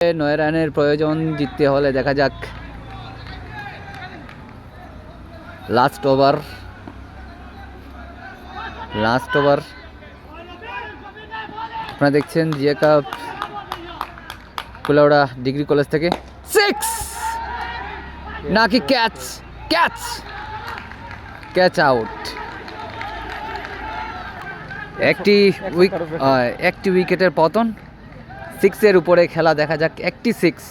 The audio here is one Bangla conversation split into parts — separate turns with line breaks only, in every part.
নয় রানের প্রয়োজন জিততে হলে দেখা যাক। লাস্ট ওভার লাস্ট ওভার আপনারা দেখছেন Zia cup Kulaura degree college থেকে। সিক্স নাকি ক্যাচ ক্যাচ ক্যাচ আউট একটি উইক একটি উইকেটের পতন। সিক্সের উপরে খেলা দেখা যাক একটি সিক্স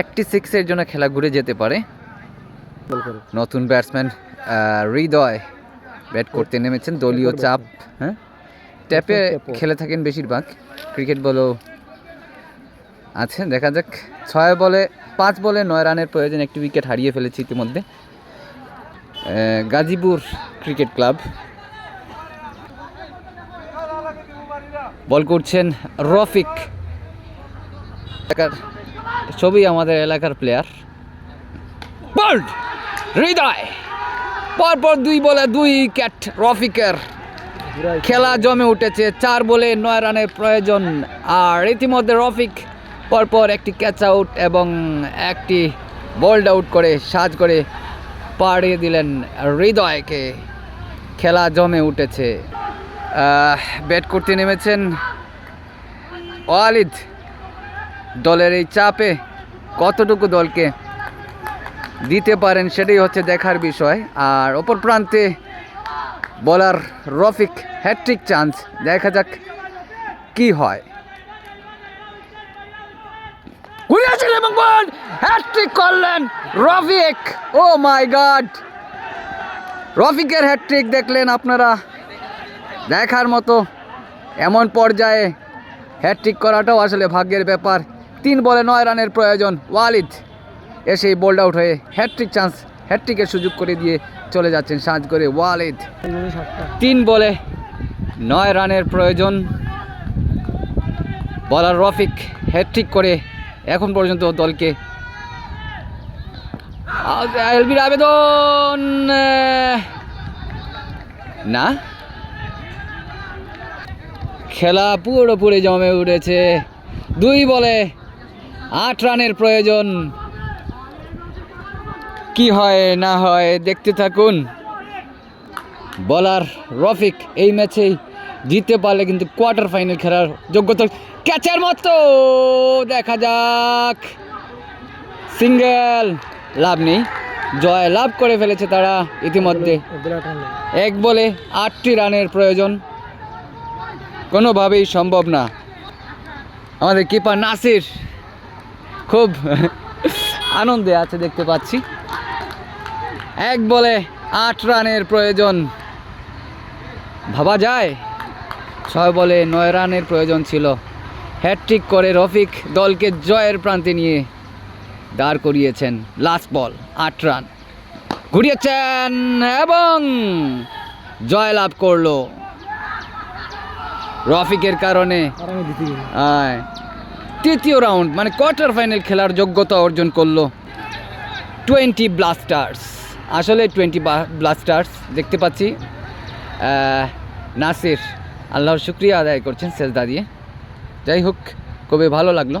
একটি সিক্সের জন্য খেলা ঘুরে যেতে পারে। নতুন ব্যাটসম্যান হৃদয় ব্যাট করতে নেমেছেন দলীয় চাপ হ্যাঁ? ট্যাপে খেলে থাকেন বেশিরভাগ। ক্রিকেট বলও আছে দেখা যাক। ছয় বলে পাঁচ বলে নয় রানের প্রয়োজন একটি উইকেট হারিয়ে ফেলেছে ইতিমধ্যে। গাজীপুর ক্রিকেট ক্লাব বল করছেন রফিক। সবই আমাদের এলাকার প্লেয়ার বল্ড হৃদয়! পরপর দুই বলে দুই উইকেট রফিকের। খেলা জমে উঠেছে, চার বলে নয় রানের প্রয়োজন। আর ইতিমধ্যে রফিক পরপর একটি ক্যাচ আউট এবং একটি বোল্ড আউট করে সাজ করে পাড়িয়ে দিলেন হৃদয়কে। খেলা জমে উঠেছে। ব্যাট করতে নেমেছেন ওয়ালিদ। দলের এই চাপে কতটুকু দলকে দিতে পারেন সেটাই হচ্ছে দেখার বিষয়। আর অপর প্রান্তে বলার রফিক হ্যাট্রিক চান্স। দেখা যাক কি হয়। হ্যাট্রিক করলেন রফিক। ও মাই গড রফিকের হ্যাট্রিক দেখলেন আপনারা। দেখার মতো এমন পর্যায়ে হ্যাট্রিক করাটাও আসলে ভাগ্যের ব্যাপার। তিন বলে নয় রানের প্রয়োজন। ওয়ালিদ এসেই বোল্ড আউট হয়ে হ্যাট্রিক চান্স হ্যাট্রিকের সুযোগ করে দিয়ে চলে যাচ্ছেন সাজ করে ওয়ালিদ। তিন বলে নয় রানের প্রয়োজন। বলার রফিক হ্যাট্রিক করে এখন পর্যন্ত দলকে। এলবির আবেদন! না? খেলা পুরোপুরি জমে উঠেছে। দুই বলে আট রানের প্রয়োজন। কি হয়, না হয়, দেখতে থাকুন। বলার রফিক এই ম্যাচেই জিততে পারলে কিন্তু কোয়ার্টার ফাইনাল খেলার যোগ্যতা ক্যাচের মতো। দেখা যাক। সিঙ্গেল। লাভ নেই। জয় লাভ করে ফেলেছে তারা ইতিমধ্যে। এক বলে আটটি রানের প্রয়োজন। কোনোভাবেই সম্ভব না। আমাদের কিপার নাসির। খুব আনন্দে আছে দেখতে পাচ্ছি। এক বলে আট রানের প্রয়োজন। ভাবা যায়। ছয় বলে নয় রানের প্রয়োজন ছিল। হ্যাট্রিক করে রফিক দলকে জয়ের প্রান্তে নিয়ে দাঁড় করিয়েছেন। লাস্ট বল আট রান। ঘুরিয়েছেন এবং জয় লাভ করল। রফিকের কারণে। তৃতীয় রাউন্ড মানে কোয়ার্টার ফাইনাল খেলার যোগ্যতা অর্জন করল টোয়েন্টি ব্লাস্টার্স আসলে টোয়েন্টি ব্লাস্টার্স দেখতে পাচ্ছি। নাসির আল্লাহর শুক্রিয়া আদায় করছেন সেজদা দিয়ে। যাই হোক খুবই ভালো লাগল।